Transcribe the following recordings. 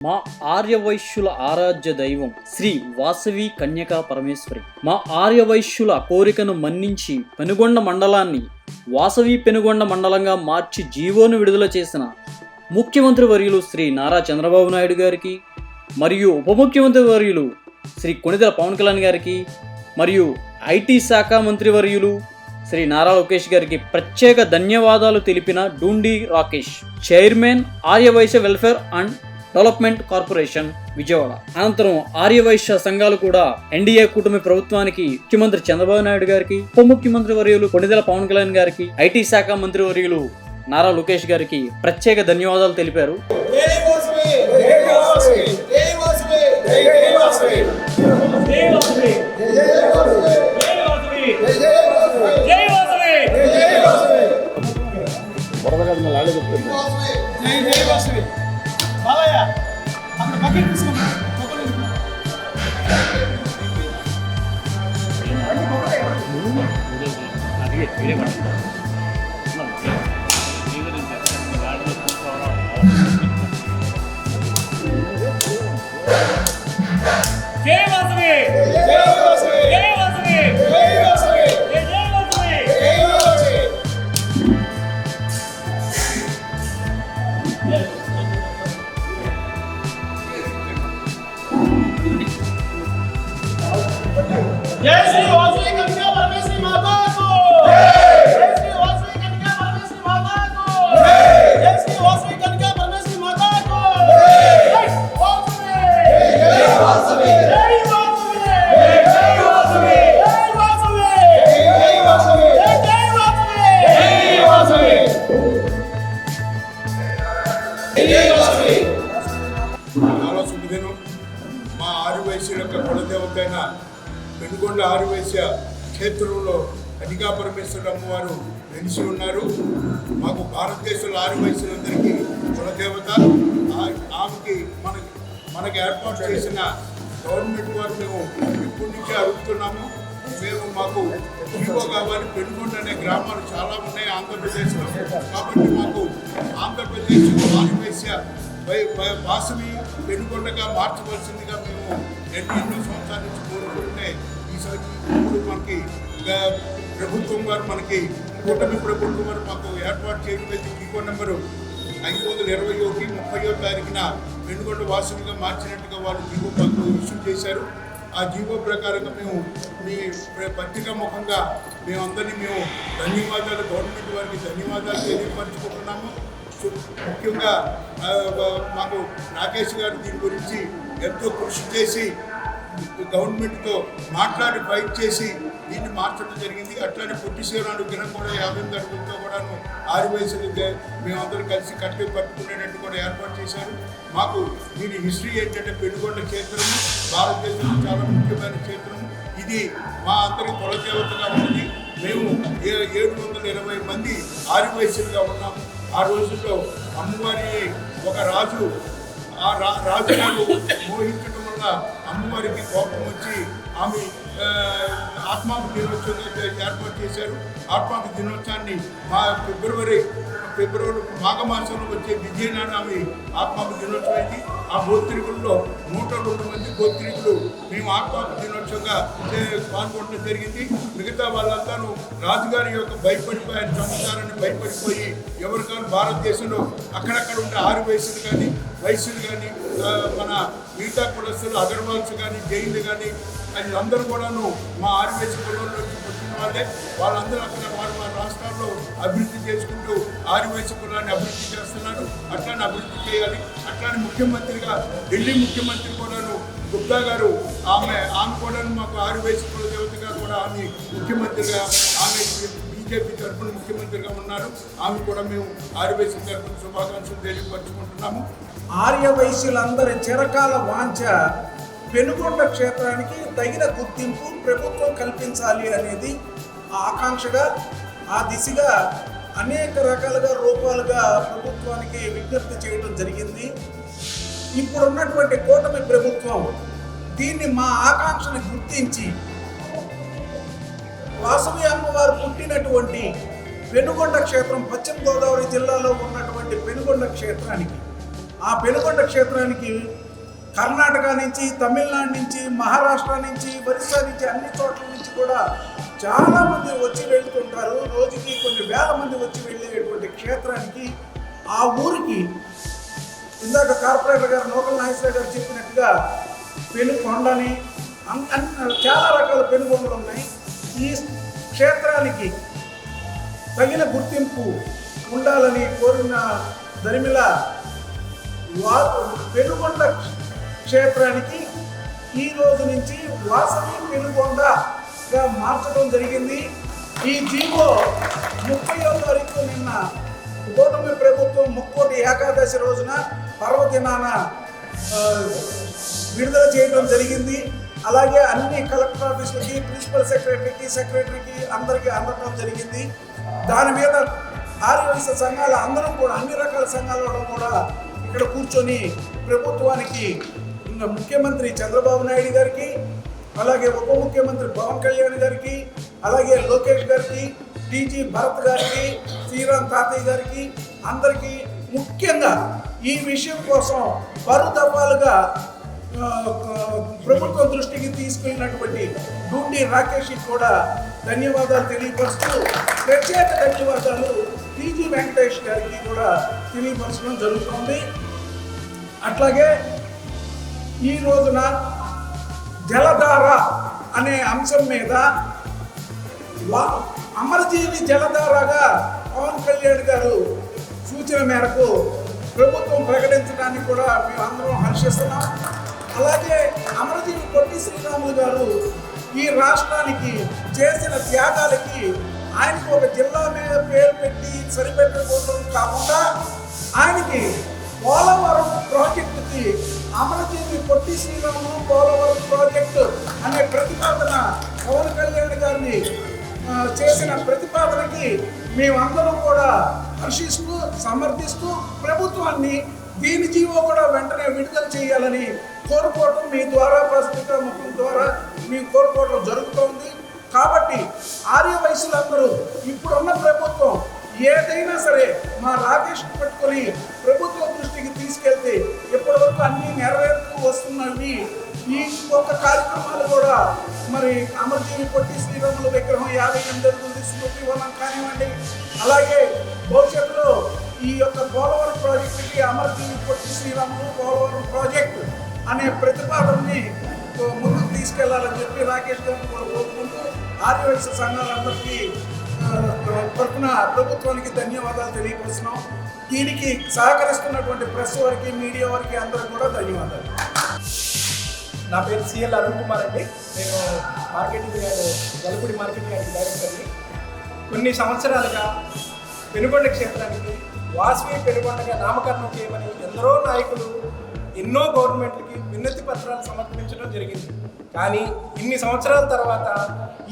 మా ఆర్యవైశ్యుల ఆరాధ్య దైవం శ్రీ వాసవి కన్యకా పరమేశ్వరి. మా ఆర్యవైశ్యుల కోరికను మన్నించి పెనుగొండ మండలాన్ని వాసవి పెనుగొండ మండలంగా మార్చి జీవోను విడుదల చేసిన ముఖ్యమంత్రి వర్యులు శ్రీ నారా చంద్రబాబు నాయుడు గారికి మరియు ఉప ముఖ్యమంత్రి వర్యులు శ్రీ కొణిదెల పవన్ కళ్యాణ్ గారికి మరియు ఐటీ శాఖ మంత్రి వర్యులు శ్రీ నారా లోకేష్ గారికి ప్రత్యేక ధన్యవాదాలు తెలిపిన Dundi Rakesh chairman Arya Vaishya welfare and development corporation Vijayawada. అనంతరం ఆర్యవైశ్య సంఘాలు కూడా ఎన్డీఏ కూటమి ప్రభుత్వానికి ముఖ్యమంత్రి చంద్రబాబు నాయుడు గారికి ఉప ముఖ్యమంత్రి వర్యులు కొణిదెల పవన్ కళ్యాణ్ గారికి ఐటీ శాఖ మంత్రి వర్యులు నారా లోకేష్ గారికి ప్రత్యేక ధన్యవాదాలు తెలిపారు. Yeah. మా ఆదివైశ్య యొక్క కులదేవతైన అయిన పెనుగొండ ఆదివైశ్య క్షేత్రంలో కనికా పరమేశ్వరుడు అమ్మవారు వెలిసి ఉన్నారు. మాకు భారతదేశంలో ఆదివైశ్యులందరికీ కులదేవత. ఆమెకి మన మనకి ఏర్పాటు చేసిన గవర్నమెంట్ వారు మేము ఇప్పటి నుంచే అడుగుతున్నాము. మేము మాకు జీవో కావాలి. పెనుగొండ అనే గ్రామాలు చాలా ఉన్నాయి ఆంధ్రప్రదేశ్లో. కాబట్టి మాకు ఆంధ్రప్రదేశ్ ఆదివైశ్య వై- వై- వాసవి పెనుగొండగా మార్చవలసిందిగా మేము ఎన్నో ఎన్నో సంవత్సరాల నుంచి కోరుకుంటే ఈసారి ఇప్పుడు మనకి ప్రభుత్వం వారు మనకి కూటమి ప్రభుత్వం గారు మాకు ఏర్పాటు చేయడం జీవో నెంబరు ఐదు వందల ఇరవై ఒకటి ముప్పయో తారీఖున వెనుగొండ వాసులుగా మార్చినట్టుగా వాళ్ళు జీవో మాకు ఇష్యూ చేశారు. ఆ జీవో ప్రకారంగా మేము మీ పత్రికా ముఖంగా మేమందరినీ మేము ధన్యవాదాలు గవర్నమెంట్ వారికి ధన్యవాదాలు తెలియపరచుకుంటున్నాము. ముఖ్యంగా మాకు రాకేష్ గారు దీని గురించి ఎంతో కృషి చేసి గవర్నమెంట్తో మాట్లాడి ఫైట్ చేసి దీన్ని మార్చడం జరిగింది. అట్లానే పొట్టి శ్రీరాముడు దినం కూడా యాభై ఎనిమిది అడుగులతో కూడాను ఆరు వయసులు మేమందరం కలిసి కట్టి పట్టుకునేటట్టు కూడా ఏర్పాటు చేశారు. మాకు దీని హిస్టరీ ఏంటంటే పెనుగొండ క్షేత్రము భారతదేశంలో చాలా ముఖ్యమైన క్షేత్రము. ఇది మా అందరి కులదేవతగా ఉంది మేము ఏ- ఏడు వందల ఇరవై మంది ఆరు వయసులుగా ఉన్నాము. ఆ రోజుల్లో అమ్మవారి ఒక రాజు ఆ రా రాజుగారు మోహించడం వల్ల అమ్మవారికి కోపం వచ్చి ఆమె ఆత్మాకు దినోత్సవం ఏర్పాటు చేశారు. ఆత్మాకు దినోత్సవాన్ని మా ఫిబ్రవరి ఫిబ్రవరి మాఘమాసంలో వచ్చే విజయనాడు ఆమె ఆత్మాకు దినోత్సవం ఆ గోత్రికుల్లో నూట రెండు మంది గోత్రికులు మేము ఆత్మాకు దినోత్సవంగా పాల్గొనడం జరిగింది. మిగతా వాళ్ళంతాను రాజుగారి యొక్క భయపడిపోయి చంపుతారని భయపడిపోయి ఎవరికైనా భారతదేశంలో అక్కడక్కడ ఉండే ఆరు వయసులు కానీ వయసులు కానీ మన మిగతా కులస్తులు అగర్వాల్స్ కానీ జైలు కానీ వీళ్ళందరూ కూడాను మా ఆర్యవేశ కులంలో పుట్టిన వాళ్ళే. వాళ్ళందరూ అక్కడ వారు మా రాష్ట్రాల్లో అభివృద్ధి చేసుకుంటూ ఆర్యవేశ కులాన్ని అభివృద్ధి చేస్తున్నారు. అట్లానే అభివృద్ధి చేయాలి. అట్లానే ముఖ్యమంత్రిగా ఢిల్లీ ముఖ్యమంత్రి కూడాను గుప్తా గారు ఆమె ఆమె కూడాను మాకు ఆర్యవేశ కుల దేవతగా కూడా ఆమె ముఖ్యమంత్రిగా ఆమె బీజేపీ తరఫున ముఖ్యమంత్రిగా ఉన్నారు. ఆమె కూడా మేము ఆర్యవైశ్య తరఫున శుభాకాంక్షలు తెలియపరుచుకుంటున్నాము. ఆర్య వైశ్యులందరి చిరకాల వాంఛ పెనుగొండ క్షేత్రానికి తగిన గుర్తింపు ప్రభుత్వం కల్పించాలి అనేది ఆ ఆకాంక్షగా ఆ దిశగా అనేక రకాలుగా రూపాలుగా ప్రభుత్వానికి విజ్ఞప్తి చేయడం జరిగింది. ఇప్పుడున్నటువంటి కూటమి ప్రభుత్వం దీన్ని మా ఆకాంక్షను గుర్తించి వాసవి అమ్మవారు పుట్టినటువంటి పెనుగొండ క్షేత్రం పశ్చిమ గోదావరి జిల్లాలో ఉన్నటువంటి పెనుగొండ క్షేత్రానికి. ఆ పెనుగొండ క్షేత్రానికి కర్ణాటక నుంచి తమిళనాడు నుంచి మహారాష్ట్ర నుంచి ఒరిస్సా నుంచి అన్ని చోట్ల నుంచి కూడా చాలామంది వచ్చి వెళ్తుంటారు. రోజుకి కొన్ని వేల మంది వచ్చి వెళ్ళేటువంటి క్షేత్రానికి. ఆ ఊరికి ఇందాక కార్పొరేటర్ గారు నూకల నాగేశ్వర గారు చెప్పినట్టుగా పెనుకొండని అన్- అన్- చాలా రకాల పెనుగొండలు ఉన్నాయి. ఈ క్షేత్రానికి తగిన గుర్తింపు ఉండాలని కోరిన దరిమిల వా పెనుగొండ క్షేత్రానికి ఈ రోజు నుంచి వాసవి పెనుగొండగా మార్చడం జరిగింది. ఈ జీవో ముప్పైవ తారీఖు నిన్న కూటమి ప్రభుత్వం ముక్కోటి ఏకాదశి రోజున పర్వదినాన విడుదల చేయడం జరిగింది. అలాగే అన్ని కలెక్టర్ ఆఫీసులకి ప్రిన్సిపల్ సెక్రటరీకి సెక్రటరీకి అందరికీ అందడం జరిగింది. దాని మీద ఆర్యవైశ్య సంఘాల అందరం కూడా అన్ని రకాల సంఘాల కూడా ఇక్కడ కూర్చొని ప్రభుత్వానికి ఇంకా ముఖ్యమంత్రి చంద్రబాబు నాయుడు గారికి అలాగే ఉప ముఖ్యమంత్రి పవన్ కళ్యాణ్ గారికి అలాగే లోకేష్ గారికి టీజీ భరత్ గారికి శ్రీరామ్ తాతయ్య గారికి అందరికీ ముఖ్యంగా ఈ విషయం కోసం పలు దఫాలుగా ప్రభుత్వం దృష్టికి తీసుకెళ్ళినటువంటి డూండి రాకేష్ కూడా ధన్యవాదాలు తెలియపరుస్తూ ప్రత్యేక ధన్యవాదాలు టీజీ వెంకటేష్ గారికి కూడా తెలియపరచడం జరుగుతుంది. అట్లాగే ఈ రోజున జలధార అనే అంశం మీద అమరజీవి జలధారగా పవన్ కళ్యాణ్ గారు సూచన మేరకు ప్రభుత్వం ప్రకటించడానికి కూడా మేము అందరం హర్షిస్తున్నాం. అలాగే అమరజీవి పొట్టి శ్రీరాములు గారు ఈ రాష్ట్రానికి చేసిన త్యాగాలకి ఆయనకు ఒక జిల్లా మీద పేరు పెట్టి సరిపెట్టుకోవడం కాకుండా ఆయనకి పోలవరం ప్రాజెక్టుకి అమరజీవి పొట్టి శ్రీరాములు పోలవరం ప్రాజెక్టు అనే ప్రతిపాదన పవన్ కళ్యాణ్ గారిని చేసిన ప్రతిపాదనకి మేమందరం కూడా హర్షిస్తూ సమర్థిస్తూ ప్రభుత్వాన్ని దీని జీవో కూడా వెంటనే విడుదల చేయాలని కోరుకోవడం మీ ద్వారా ప్రస్తుత ముఖం ద్వారా మీ కోరుకోవడం జరుగుతోంది. కాబట్టి ఆర్య వయసులందరూ ఇప్పుడున్న ప్రభుత్వం ఏదైనా సరే మా రాకేష్ పట్టుకొని ప్రభుత్వం దృష్టికి తీసుకెళ్తే ఇప్పటివరకు అన్ని నెరవేరుతూ వస్తున్నవి ఈ ఒక్క కార్యక్రమాలు కూడా మరి అమర్జీవి పొట్టి శ్రీరాముల విగ్రహం యాభై ఎనిమిది అడుగులు స్మృతి వనం కానివ్వండి. అలాగే భవిష్యత్తులో ఈ యొక్క పోలవరం ప్రాజెక్టుకి అమర్జీవి పొట్టి శ్రీరాములు పోలవరం ప్రాజెక్టు అనే ప్రతిపాదనని ముందుకు తీసుకెళ్ళాలని చెప్పి రాకేష్ గారిని కూడా కోరుకుంటూ ఆర్యవైశ్య సంఘాలందరికీ తరఫున ప్రభుత్వానికి ధన్యవాదాలు తెలియపరుస్తున్నాం. దీనికి సహకరిస్తున్నటువంటి ప్రెస్ వారికి మీడియా వారికి అందరూ కూడా ధన్యవాదాలు. నా పేరు సిఎల్ అరుణ్ కుమార్ అండి. నేను మార్కెటింగ్ అండ్ గలుపుడి మార్కెటింగ్ అండ్ డైరెక్టర్ని. కొన్ని సంవత్సరాలుగా పెనుగొండ క్షేత్రానికి వాసవి పెనుగొండగా నామకరణం చేయమని ఎందరో నాయకులు ఎన్నో గవర్నమెంట్లకి విన్నతి పత్రాలు సమర్పించడం జరిగింది. కానీ ఇన్ని సంవత్సరాల తర్వాత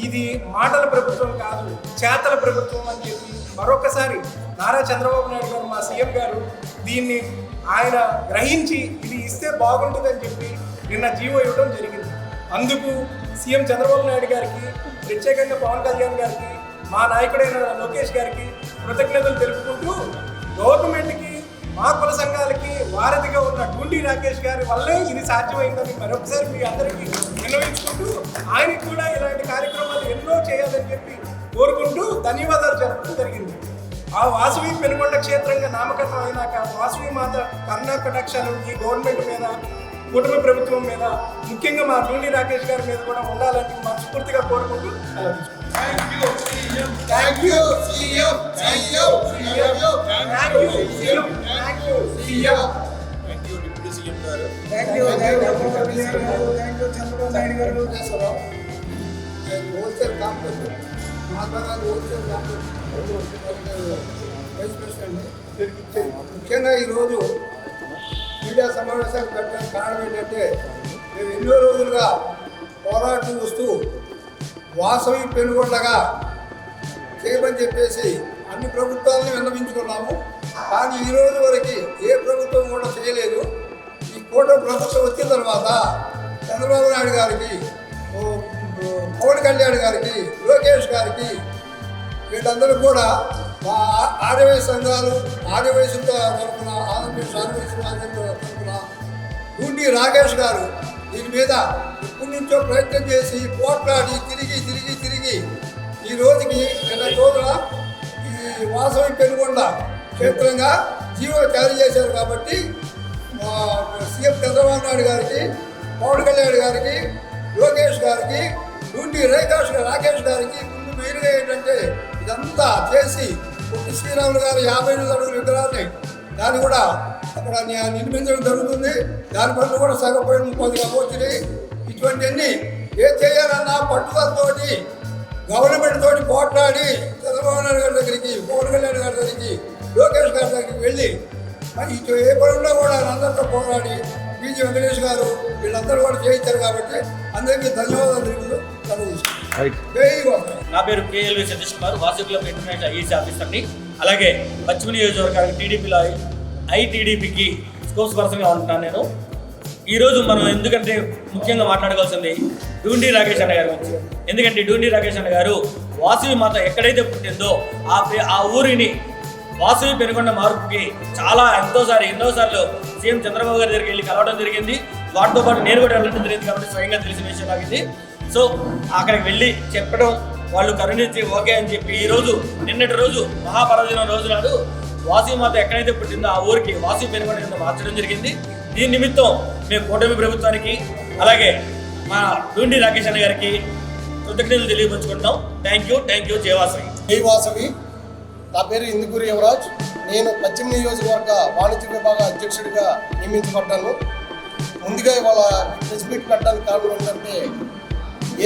ఇది మాటల ప్రభుత్వం కాదు చేతల ప్రభుత్వం అని చెప్పి మరొకసారి నారా చంద్రబాబు నాయుడు గారు మా సీఎం గారు దీన్ని ఆయన గ్రహించి ఇది ఇస్తే బాగుంటుందని చెప్పి నిన్న జీవో ఇవ్వడం జరిగింది. అందుకు సీఎం చంద్రబాబు నాయుడు గారికి ప్రత్యేకంగా పవన్ కళ్యాణ్ గారికి మా నాయకుడైన లోకేష్ గారికి కృతజ్ఞతలు తెలుపుకుంటూ గవర్నమెంట్కి మా కుల సంఘాలకి వారధిగా ఉన్న గుండి రాకేష్ గారి వల్లే ఇది సాధ్యమైందని మరొకసారి మీ అందరికీ విన్నవించుకుంటూ ఆయన కూడా ఇలాంటి కార్యక్రమాలు ఎన్నో చేయాలని చెప్పి కోరుకుంటూ ధన్యవాదాలు జరపడం జరిగింది. ఆ వాసవి పెనుగొండ క్షేత్రంగా నామకరణం అయినాక వాసవి మాత కన్నా కటాక్షాలు ఈ గవర్నమెంట్ మీద కుటుంబ ప్రభుత్వం మీద ముఖ్యంగా మా డూండి రాకేష్ గారి మీద కూడా ఉండాలని మనస్ఫూర్తిగా కోరుకుంటూ అలా Thank you, CEO. Thank you, CEO. Thank you thank you CEO. Thank you, Deputy CM గారు. Thank you thank you Pawan Kalyan గారు థ్యాంక్ యూ చంద్రబాబు నాయుడు గారు wholesale complex Mahatma Gandhi wholesale complex vice president ముఖ్యంగా ఈరోజు media సమావేశాలు పెట్టడానికి కారణం ఏంటంటే మేము ఎన్నో రోజులుగా పోరాటం వస్తూ వాసవి పెనుగొండగా చేయమని చెప్పేసి అన్ని ప్రభుత్వాలను విన్నవించుకున్నాము. కానీ ఈ రోజు వరకు ఏ ప్రభుత్వం కూడా చేయలేదు. ఈ కూటమి ప్రభుత్వం వచ్చిన తర్వాత చంద్రబాబు నాయుడు గారికి పవన్ కళ్యాణ్ గారికి లోకేష్ గారికి వీళ్ళందరూ కూడా మా ఆ- సంఘాలు ఆర్యవైశ్యుల తరఫున ఆంధ్రప్రదేశ్ ఆర్యవైశ్య తరఫున గుండి రాకేష్ గారు దీని మీద నుంచో ప్రయత్నం చేసి పోట్లాడి తిరిగి తిరిగి తిరిగి ఈ రోజుకి నిన్న రోజున ఈ వాసవి పెనుగొండ క్షేత్రంగా జీవో జారీ చేశారు కాబట్టి సీఎం చంద్రబాబు నాయుడు గారికి పవన్ కళ్యాణ్ గారికి లోకేష్ గారికి గుండి రేఖాష్ రాకేష్ గారికి ముందు మెయిన్గా ఏంటంటే ఇదంతా చేసి పొట్టి శ్రీరాములు గారు యాభై ఎనిమిది అడుగుల విగ్రహాన్ని దాన్ని కూడా అక్కడ నిర్మించడం జరుగుతుంది. దాని పనులు కూడా సగపోయిన ముప్పది వచ్చినాయి ఇటువంటివన్నీ ఏ చేయాలన్నా పట్టుదలతోటి గవర్నమెంట్ తోటి పోట్లాడి చంద్రబాబు నాయుడు గారి దగ్గరికి పవన్ కళ్యాణ్ గారి దగ్గరికి లోకేష్ గారి దగ్గరికి వెళ్ళి మరి ఇటు ఏ పనుల్లో కూడా అందరితో పోరాడి బీజీ వెంకటేష్ గారు వీళ్ళందరూ కూడా చేయించారు కాబట్టి అందరికీ ధన్యవాదాలు తెలుపుతూ నా పేరు KLV Satish Kumar. Vasu club international EC ఆఫీసర్ని అలాగే పశ్చిమ నియోజకవర్గానికి టీడీపీలో ఐటీడీపీకి స్పోక్స్ పర్సన్గా ఉంటున్నాను నేను. ఈరోజు మనం ఎందుకంటే ముఖ్యంగా మాట్లాడుకోవాల్సింది డూండి రాకేష్ అన్న గారి గురించి. ఎందుకంటే డూండి రాకేష్ అన్న గారు వాసవి మాత ఎక్కడైతే పుట్టిందో ఆ ఆ ఊరిని వాసవి పెనుకొండ మార్పుకి చాలా ఎంతోసారి ఎన్నోసార్లు సీఎం చంద్రబాబు గారి దగ్గరికి వెళ్ళి కలవడం జరిగింది. వాటితో పాటు నేను కూడా వెళ్ళడం జరిగింది కాబట్టి స్వయంగా తెలిసిన విషయం లాగింది సో అక్కడికి వెళ్ళి చెప్పడం వాళ్ళు కరుణించి ఓకే అని చెప్పి ఈరోజు నిన్నటి రోజు మహాపర్వదినం రోజు నాడు వాసవి మాత ఎక్కడైతే పుట్టిందో ఆ ఊరికి వాసవి పెనుకొండ మార్చడం జరిగింది. దీని నిమిత్తం మేము కూటమి ప్రభుత్వానికి అలాగే మా డూండి రాకేష్ అన్న గారికి కృతజ్ఞతలు తెలియపరుచుకుంటాం thank you thank you Jaya Vasavi Jaya Vasavi నా పేరు ఇందుకూరి యువరాజ్ నేను పశ్చిమ నియోజకవర్గ వాణిజ్య విభాగ అధ్యక్షుడిగా నియమించబడ్డాను. ముందుగా ఇవాళ ప్రెస్ మీట్ పెట్టడానికి కారణం ఏంటంటే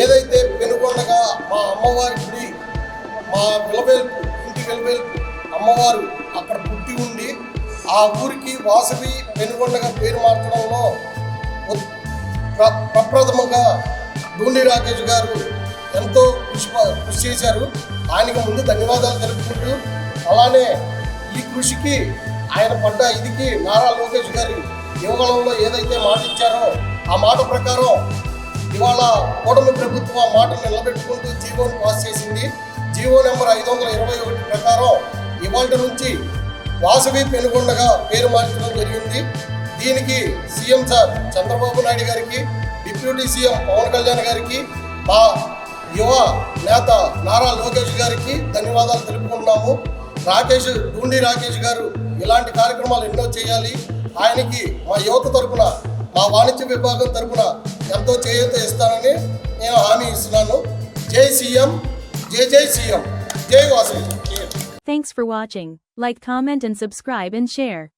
ఏదైతే పెనుకొండగా మా అమ్మవారి గుడి మా విలవేల్పు ఇంటి విలవేల్పు అమ్మవారు అక్కడ పుట్టి ఉండి ఆ ఊరికి వాసవి పెనుగొండగా పేరు మార్చడంలో ప్ర- ప్రప్రథమంగా డూండి రాకేష్ గారు ఎంతో కృషి కృషి చేశారు. ఆయనకు ముందు ధన్యవాదాలు తెలుపుకుంటూ అలానే ఈ కృషికి ఆయన పడ్డ ఇదికి నారా లోకేష్ గారి యువగలంలో ఏదైతే మాట ఇచ్చారో ఆ మాట ప్రకారం ఇవాళ కూటమి ప్రభుత్వం ఆ మాటను నిలబెట్టుకుంటూ జీవోని పాస్ చేసింది. జీవో నెంబర్ ఐదు వందల ఇరవై ఒకటి ప్రకారం ఇవాళ నుంచి వాసవి పెనుగొండగా పేరు మార్చడం జరిగింది. దీనికి సీఎం సార్ చంద్రబాబు నాయుడు గారికి డిప్యూటీ సీఎం పవన్ కళ్యాణ్ గారికి మా యువ నేత నారా లోకేష్ గారికి ధన్యవాదాలు తెలుపుకుంటున్నాము. రాకేష్ డూండి రాకేష్ గారు ఇలాంటి కార్యక్రమాలు ఎన్నో చేయాలి. ఆయనకి మా యువత తరపున మా వాణిజ్య విభాగం తరపున ఎంతో చేయూత ఇస్తానని నేను హామీ ఇస్తున్నాను. జై సీఎం జై జై సీఎం. జై Vasavi. Thanks for watching. Like, comment, and subscribe and share.